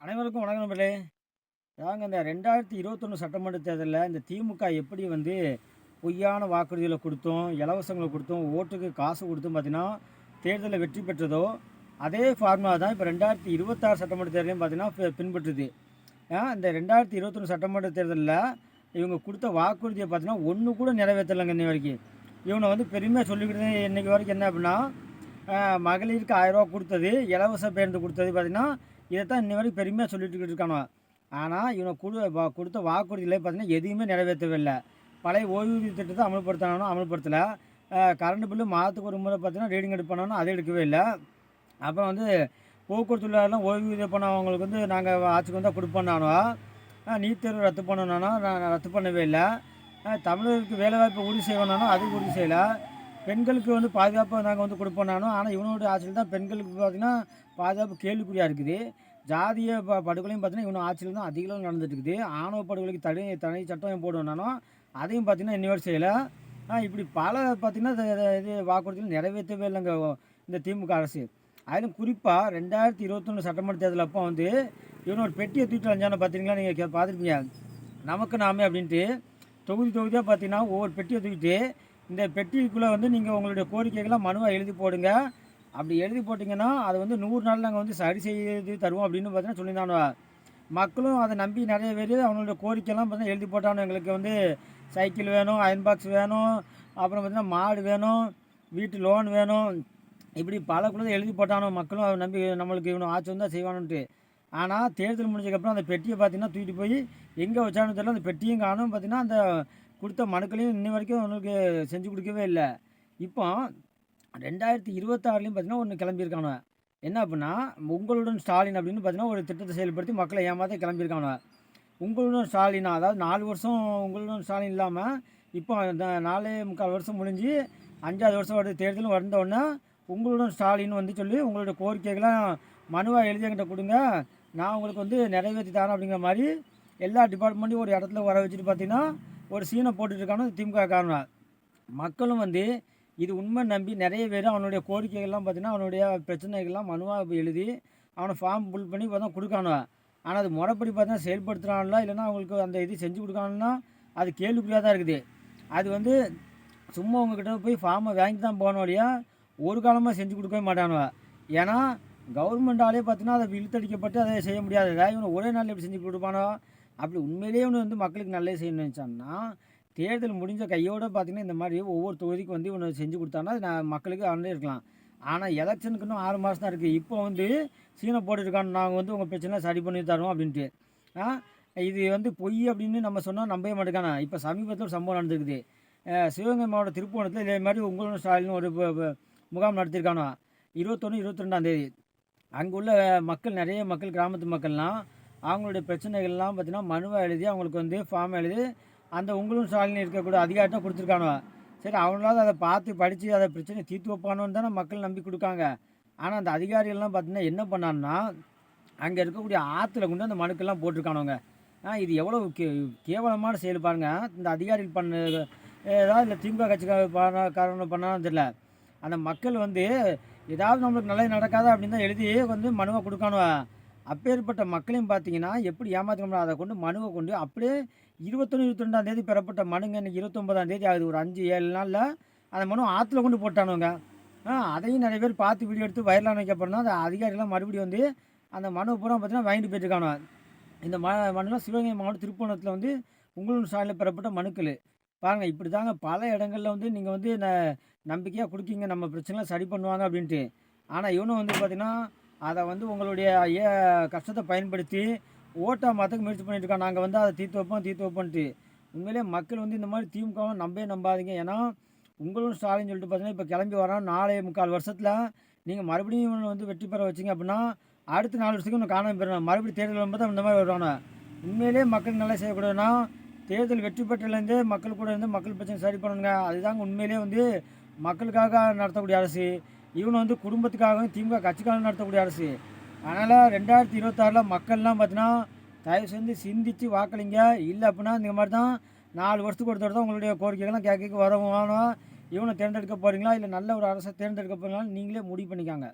அனைவருக்கும் வணக்கம் நண்பர்களே. நாங்கள் இந்த ரெண்டாயிரத்தி இருபத்தொன்று சட்டமன்ற தேர்தலில் இந்த திமுக எப்படி வந்து பொய்யான வாக்குறுதிகளை கொடுத்தோம் இலவசங்களை கொடுத்தோம் ஓட்டுக்கு காசு கொடுத்தும் பார்த்தீங்கன்னா தேர்தலில் வெற்றி பெற்றதோ அதே ஃபார்முலா தான் இப்போ ரெண்டாயிரத்தி இருபத்தாறு சட்டமன்ற தேர்தலையும் பார்த்தீங்கன்னா பின்பற்றுது. இந்த ரெண்டாயிரத்தி இருபத்தொன்று சட்டமன்ற தேர்தலில் இவங்க கொடுத்த வாக்குறுதியை பார்த்தீங்கன்னா ஒன்று கூட நிறைவேற்றலைங்க இன்னை வரைக்கும். இவனை வந்து பெருமையாக சொல்லிக்கிட்டு இன்றைக்கி வரைக்கும் என்ன அப்படின்னா மகளிருக்கு ஆயிரரூவா கொடுத்தது இலவச பேருந்து கொடுத்தது பார்த்தீங்கன்னா இதைத்தான் இன்ன வரைக்கும் பெருமையாக சொல்லிட்டு இருக்கானோ ஆனால் இவனை கொடு கொடுத்த வாக்குறுதியில் பார்த்தீங்கன்னா எதுவுமே நிறைவேற்றவே இல்லை பழைய ஓய்வூதிய திட்டத்தை அமல்படுத்தினாலும் அமல்படுத்தலை. கரண்ட் பில்லு மாதத்துக்கு ஒரு முறை பார்த்தீங்கன்னா ரீடிங் எடுப்பானோ அதை எடுக்கவே இல்லை. அப்புறம் வந்து போக்குவரத்து தொழிலாளர்லாம் ஓய்வூதிய பண்ணவங்களுக்கு வந்து நாங்கள் ஆட்சிக்கு வந்தால் கொடுப்போம்னானோ நீட் தேர்வு ரத்து பண்ணணும்னா நான் ரத்து பண்ணவே இல்லை. தமிழருக்கு வேலைவாய்ப்பு உறுதி செய்வோம்னானோ அதுக்கு உறுதி செய்யலை. பெண்களுக்கு வந்து பாதுகாப்பாக நாங்கள் வந்து கொடுப்போம்னானோ ஆனால் இவனோட ஆட்சியில் தான் பெண்களுக்கு பார்த்திங்கன்னா பாதுகாப்பு கேள்விக்குறியாக இருக்குது. ஜாதிய ப படுகொலையும் பார்த்தீங்கன்னா இவனோட ஆட்சியில் தான் அதிக அளவு நடந்துட்டு இருக்குது ஆணவ படுகொலைக்கு தனி தனி சட்டம் போடணும்னாலும் அதையும் பார்த்தீங்கன்னா இன்னி செய்யலை. இப்படி பல பார்த்திங்கன்னா இது- வாக்குறுதிகள் நிறைவேற்றவே இல்லைங்க இந்த திமுக அரசு. அதிலும் குறிப்பாக ரெண்டாயிரத்தி இருபத்தொன்று சட்டமன்ற தேர்தல் அப்போ வந்து இவனோட பெட்டியை தூக்கிட்டு அஞ்சான பார்த்தீங்களா நீங்கள் பார்த்துருப்பீங்க. நமக்கு நாமே அப்படின்ட்டு தொகுதி தொகுதியாக பார்த்தீங்கன்னா ஒவ்வொரு பெட்டியை தூக்கிட்டு இந்த பெட்டிக்குள்ளே வந்து நீங்கள் உங்களுடைய கோரிக்கைகளை மனுவை எழுதி போடுங்க. அப்படி எழுதி போட்டிங்கன்னா அது வந்து நூறு நாள் நாங்கள் வந்து சரி செய்து தருவோம் அப்படின்னு பார்த்தீங்கன்னா சொல்லியிருந்தானோ மக்களும் அதை நம்பி நிறைய பேர் அவங்களோட கோரிக்கைலாம் பார்த்தீங்கன்னா எழுதி போட்டானோ எங்களுக்கு வந்து சைக்கிள் வேணும் அயன் பாக்ஸ் வேணும் அப்புறம் பார்த்திங்கன்னா மாடு வேணும் வீட்டு லோன் வேணும். இப்படி பல குழந்தை எழுதி போட்டானோ மக்களும் அதை நம்பி நம்மளுக்கு இவனும் ஆச்சு வந்தால் செய்வானுன்ட்டு. ஆனால் தேர்தல் முடிஞ்சதுக்கப்புறம் அந்த பெட்டியை பார்த்தீங்கன்னா தூக்கிட்டு போய் எங்கே வச்சானு தெரியல. அந்த பெட்டியும் காணும். பார்த்திங்கன்னா அந்த கொடுத்த மனுக்களையும் இன்னி வரைக்கும் அவனுக்கு செஞ்சு கொடுக்கவே இல்லை. இப்போ ரெண்டாயிரத்தி இருபத்தாறுலையும் பார்த்தீங்கன்னா ஒன்று கிளம்பியிருக்கானு என்ன அப்படின்னா உங்களுடன் ஸ்டாலின் அப்படின்னு பார்த்தீங்கன்னா ஒரு திட்டத்தை செயல்படுத்தி மக்களை ஏமாத்த கிளம்பியிருக்கானு உங்களுடன் ஸ்டாலினா அதாவது நாலு வருஷம் உங்களுடன் ஸ்டாலின் இல்லாமல் இப்போ அந்த நாலே முக்கால் வருஷம் முடிஞ்சு அஞ்சாவது வருஷம் வருது தேர்தலும் வந்த உங்களுடன் ஸ்டாலின் வந்து சொல்லி உங்களோட கோரிக்கைகள்லாம் மனுவாக எழுதி என்கிட்ட கொடுங்க. நான் உங்களுக்கு வந்து நிறைவேற்றி தரேன் அப்படிங்கிற மாதிரி எல்லா டிபார்ட்மெண்ட்டையும் ஒரு இடத்துல வர வச்சுட்டு பார்த்தீங்கன்னா ஒரு சீனை போட்டுட்டு திமுக காரணம் மக்களும் வந்து இது உண்மை நம்பி நிறைய பேர் அவனுடைய கோரிக்கைகள்லாம் பார்த்தீங்கன்னா அவனுடைய பிரச்சனைகள்லாம் மனுவாக எழுதி அவனை ஃபார்ம் ஃபில் பண்ணி பார்த்தா கொடுக்கானோ ஆனால் அது முறைப்படி பார்த்தீங்கன்னா செயல்படுத்துகிறான்ல இல்லைன்னா அவங்களுக்கு அந்த இது செஞ்சு கொடுக்கானுன்னா அது கேள்விக்குறியாக தான் இருக்குது. அது வந்து சும்மா உங்ககிட்ட போய் ஃபார்மை வாங்கி தான் போனோடையா ஒரு காலமாக செஞ்சு கொடுக்கவே மாட்டானுவ? ஏன்னா கவர்மெண்டாலே பார்த்தீங்கன்னா அதை இழுத்தடிக்கப்பட்டு அதை செய்ய முடியாது. இவனை ஒரே நாளில் எப்படி செஞ்சு கொடுப்பானோ? அப்படி உண்மையிலேயே ஒன்று வந்து மக்களுக்கு நல்லது செய்யணும்னு நினச்சான்னா தேர்தல் முடிஞ்ச கையோடு பார்த்தீங்கன்னா இந்த மாதிரி ஒவ்வொரு தொகுதிக்கு வந்து ஒன்று செஞ்சு கொடுத்தான்னா அது நான் மக்களுக்கு அவனே இருக்கலாம். ஆனால் எலெக்ஷனுக்கு இன்னும் ஆறு மாதம் தான் இருக்குது இப்போ வந்து சீனை போட்டுருக்கான்னு நாங்கள் வந்து உங்கள் பிரச்சனை சரி பண்ணி தரோம் அப்படின்ட்டு. இது வந்து பொய் அப்படின்னு நம்ம சொன்னால் நம்பவே மாட்டேங்கானா இப்போ சமீபத்தில் ஒரு சம்பவம் நடந்திருக்குது. சிவகங்கை மாவட்டம் திருப்பூணத்தில் இதே மாதிரி உங்களோட ஸ்டாலின் ஒரு முகாம் நடத்தியிருக்கானோ இருபத்தொன்று இருபத்தி ரெண்டாந்தேதி அங்கே உள்ள மக்கள் நிறைய மக்கள் கிராமத்து மக்கள்லாம் அவங்களுடைய பிரச்சனைகள்லாம் பார்த்தீங்கன்னா மனுவை எழுதி அவங்களுக்கு வந்து ஃபார்ம் எழுதி அந்த உங்களும் ஸ்டாலின் இருக்கக்கூடிய அதிகாரிட்ட கொடுத்துருக்கானுவ. சரி அவங்களாவது அதை பார்த்து படித்து அதை பிரச்சனை தீர்த்து வைப்பானோன்னு தானே மக்கள் நம்பி கொடுக்காங்க. ஆனால் அந்த அதிகாரிகள்லாம் பார்த்தீங்கன்னா என்ன பண்ணான்னா அங்கே இருக்கக்கூடிய ஆற்றுல கொண்டு அந்த மனுக்கெல்லாம் போட்டிருக்கானுங்க ஆ இது எவ்வளோ கே கேவலமான செயல் பாருங்கள் இந்த அதிகாரிகள் பண்ண ஏதாவது இல்லை திமுக கட்சிக்கார பண்ண காரணம் பண்ணாலும் தெரியல. அந்த மக்கள் வந்து ஏதாவது நம்மளுக்கு நல்லது நடக்காதா அப்படின்னு தான் எழுதி வந்து மனுவை கொடுக்கணும் அப்பேற்பட்ட மக்களையும் பார்த்தீங்கன்னா எப்படி ஏமாற்றணும் அதை கொண்டு மனுவை கொண்டு அப்படியே இருபத்தொன்று இருபத்தி ரெண்டாம் தேதி பெறப்பட்ட மனுங்க இன்றைக்கி இருபத்தொம்பதாம் தேதி ஆகுது. ஒரு அஞ்சு ஏழு நாளில் அந்த மனு ஆற்றுல கொண்டு போட்டானுங்க. அதையும் நிறைய பேர் பார்த்து வீடியோ எடுத்து வைரலாக வைக்கப்புறம் அந்த அதிகாரிகள்லாம் மறுபடியும் வந்து அந்த மனுவை பூரா பார்த்தீங்கன்னா வாங்கிட்டு போயிட்டுருக்கானோ இந்த ம மனுலாம் சிவகங்கை மாவட்டம் திருப்பணத்தில் வந்து உங்களும் சாலையில் பெறப்பட்ட மனுக்கள். பாருங்கள் இப்படி தாங்க பல இடங்களில் வந்து நீங்கள் வந்து ந நம்பிக்கையாக கொடுக்கீங்க. நம்ம பிரச்சனைலாம் சரி பண்ணுவாங்க அப்படின்ட்டு. ஆனால் இவனும் வந்து பார்த்திங்கன்னா அதை வந்து உங்களுடைய ஏ கஷ்டத்தை பயன்படுத்தி ஓட்டை மாற்றக்கு முயற்சி பண்ணிட்டு நாங்கள் வந்து அதை தீர்த்து வைப்போம் தீர்த்து வைப்போன்ட்டு உண்மையிலே மக்கள் வந்து இந்த மாதிரி திமுகவும் நம்பவே நம்பாதீங்க. ஏன்னா உங்களும் ஸ்டாலின் சொல்லிட்டு பார்த்தீங்கன்னா இப்போ கிளம்பி வரோம் நாலே முக்கால் வருஷத்தில் நீங்கள் மறுபடியும் வந்து வெற்றி பெற வச்சிங்க அப்படின்னா அடுத்த நாலு வருஷத்துக்கு இன்னும் காணாமல் போயிடணும் மறுபடியும் தேர்தல் வரும்போது இந்த மாதிரி வருவாங்க. உண்மையிலே மக்கள் நல்லா செய்யக்கூடாதுன்னா தேர்தல் வெற்றி பெற்றலேருந்தே மக்கள் கூட இருந்து மக்கள் பிரச்சனை சரி பண்ணணுங்க. அதுதாங்க உண்மையிலே வந்து மக்களுக்காக நடத்தக்கூடிய அரசு. இவனை வந்து குடும்பத்துக்காகவும் திமுக கட்சிக்காக நடத்தக்கூடிய அரசு. அதனால் ரெண்டாயிரத்தி இருபத்தாறில் மக்கள்லாம் பார்த்தீங்கன்னா தயவு செஞ்சு சிந்திச்சு வாக்களிங்க. இல்லை அப்படின்னா இந்த மாதிரி தான் நாலு வருஷத்துக்கு ஒரு தடவை தான் உங்களுடைய கோரிக்கைகள்லாம் கேட்க வரவும் வேணும் இவனை தேர்ந்தெடுக்க போகிறீங்களா இல்லை நல்ல ஒரு அரசை தேர்ந்தெடுக்க போகிறீங்களா நீங்களே முடிவு பண்ணிக்காங்க.